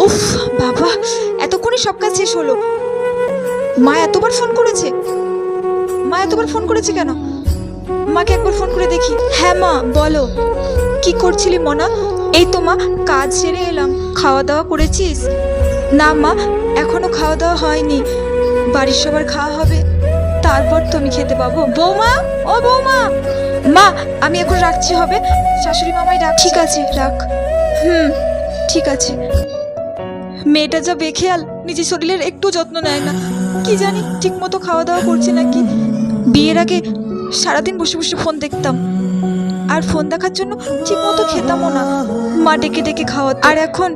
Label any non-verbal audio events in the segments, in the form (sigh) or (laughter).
উফ বাবা এতক্ষণে সব কাজ শেষ হলো। মা এতবার ফোন করেছে? মা এতবার ফোন করেছে কেন? মাকে একবার ফোন করে দেখি। হ্যাঁ মা বলো। কি করছিলি মনা? এই তো মা কাজ সেরে এলাম। খাওয়া দাওয়া করেছিস? না মা এখনও খাওয়া দাওয়া হয়নি। বাড়ির সবার খাওয়া হবে। তারপর তো আমি খেতে পাবো। বৌমা ও বৌমা! মা আমি এখন রাখছি হবে? শাশুড়ি মামাই রাখ ঠিক আছে রাখ। হুম ঠিক আছে। মেয়েটা যা বেখেয়াল, নিজের শরীরের একটু যত্ন নেয় না। কি জানি ঠিক মতো খাওয়া দাওয়া করছে নাকি? বিয়ের আগে সারাদিন বসে বসে ফোন দেখতাম। আর ফোন দেখার জন্য ঠিক মতো খেতামও না। মা ডেকে ডেকে খাওয়া আর এখন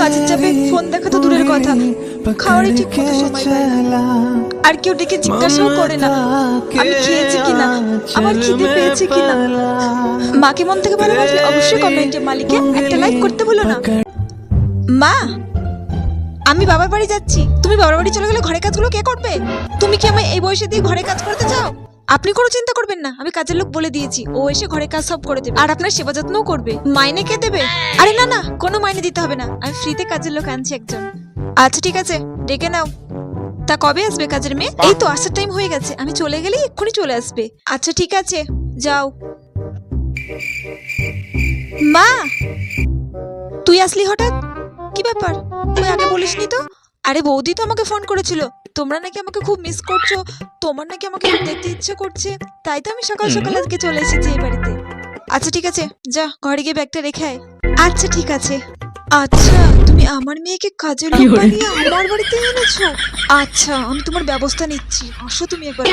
কাজের চাপে ফোন দেখা তো দূরের কথা। খাওয়ারই ঠিক মতো সময় আর কেউ ডেকে জিজ্ঞাসাও করে না, আমি খেয়েছি কিনা? আমার খিদে পেয়েছে কিনা? মাকে মন থেকে ভালোবাসলে অবশ্যই কমেন্টে মালিকে একটা লাইক করতে ভুলো না। মা আমি বাবার বাড়ি যাচ্ছি। তুমি বাবার বাড়ি চলে গেলে ঘরের কাজগুলো কে করবে? তুমি কি আমি এই বয়সে দিয়ে ঘরে কাজ করতে চাও? আপনি কোনো চিন্তা করবেন না, আমি কাজের লোক বলে দিয়েছি। ও এসে ঘরে কাজ সব করে দেবে। আর আপনার সেবা যত্নও করবে। মাইনে কে দেবে? আরে না না, কোনো মাইনে দিতে হবে না। আমি ফ্রিতে কাজের লোক আনছি একজন। আচ্ছা ঠিক আছে, ডেকে নাও। তা কবে আসবে কাজের মেয়ে? এই তো আসার টাইম হয়ে গেছে। আমি চলে গেলেই এক্ষুনি চলে আসবে। আচ্ছা ঠিক আছে, যাও। মা! তুই আসলি হঠাৎ? কি ব্যাপার? তুই আগে বলিসনি তো? আরে বৌদি তো আমাকে ফোন করেছিল। তোমরা নাকি আমাকে খুব মিস করছ। তোমার নাকি আমাকে দেখতে ইচ্ছে করছে। তাই তো আমি সকাল সকাল আজকে চলে এসেছি এই বাড়িতে। আচ্ছা ঠিক আছে। যা ঘরে গিয়ে ব্যাগটা রেখে আয়। আচ্ছা ঠিক আছে। আচ্ছা তুমি আমার মেয়েকে কাজে লোক বানিয়ে আমার বাড়িতে এনেছো? আচ্ছা আমি তোমার ব্যবস্থা নিচ্ছি। আসো তুমি একবার।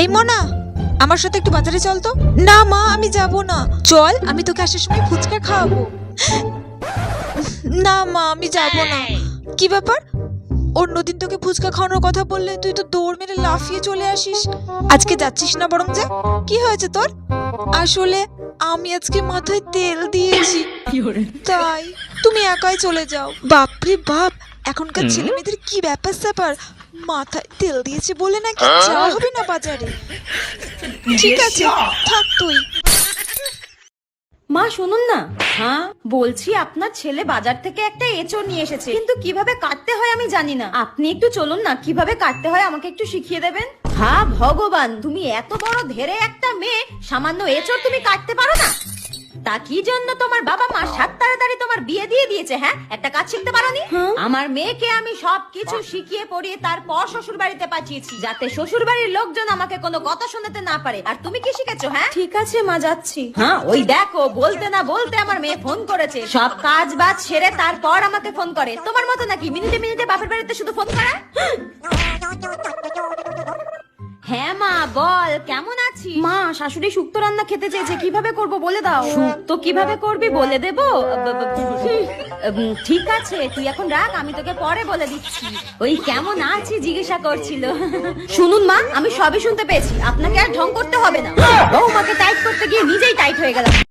এই মনা আমার সাথে একটু বাজারে চল তো। না মা আমি যাব না। চল আমি তোকে আসার সময় ফুচকা খাওয়াবো। না মা আমি যাব না। কি ব্যাপার? অন্যদিন তোকে ফুচকা খাওয়ানোর কথা বললে তুই তো দৌড় মেরে লাফিয়ে চলে আসিস। আজকে যাচ্ছিস না বরং যে। কি হয়েছে তোর? আসলে আমি আজকে মাথায় তেল দিয়েছি। তাই তুমি একাই চলে যাও। বাপরে বাপ এখনকার ছেলে মেয়েদের কি ব্যাপার স্যাপার? মাথায় তেল দিয়েছে বলে নাকি যাওয়া হবে না বাজারে? ঠিক আছে থাক তুই। মা, শুনুন না। হ্যাঁ বলছি আপনার ছেলে বাজার থেকে একটা এঁচড় নিয়ে এসেছে। কিন্তু কীভাবে কাটতে হয় আমি জানি না। আপনি একটু চলুন না, কীভাবে কাটতে হয় আমাকে একটু শিখিয়ে দেবেন? হা ভগবান, তুমি এত বড় ধেরে একটা মেয়ে, সামান্য এঁচড় তুমি কাটতে পারো না। তা কি জন্য তোমার বাবা মা সাত তাড়াতাড়ি তোমার বিয়ে দিয়ে দিয়েছে হ্যাঁ? একটা কাজ শিখতে পারোনি? আমার মেয়েকে আমি সব কিছু শিখিয়ে পড়িয়ে তারপর শ্বশুর বাড়িতে পাঠিয়েছি যাতে শ্বশুর বাড়ির লোকজন আমাকে কোনো কথা শোনাতে না পারে। আর তুমি কি শিখেছো হ্যাঁ? ঠিক আছে মা যাচ্ছি। হ্যাঁ ওই দেখো বলতে না বলতে আমার মেয়ে ফোন করেছে। সব কাজ বাজ সেরে তারপর আমাকে ফোন করে। তোমার মতো নাকি মিনিটে মিনিটে বাপের বাড়িতে শুধু ফোন করে? (laughs) হ্যাঁ মা বল কেমন মা শাশুড়ি শুক্তো রান্না খেতে চেয়েছে কীভাবে করব বলে দাও। শুক্তো কীভাবে করবি বলে দেব? ঠিক আছে তুই এখন রাখ আমি তোকে পরে বলে দিচ্ছি। ওই কেমন আছি জিজ্ঞাসা করছিল। শুনুন মা আমি সবই শুনতে পেয়েছি আপনাকে আর ঢং করতে হবে না। বৌমাকে টাইট করতে গিয়ে নিজেই টাইট হয়ে গেলাম।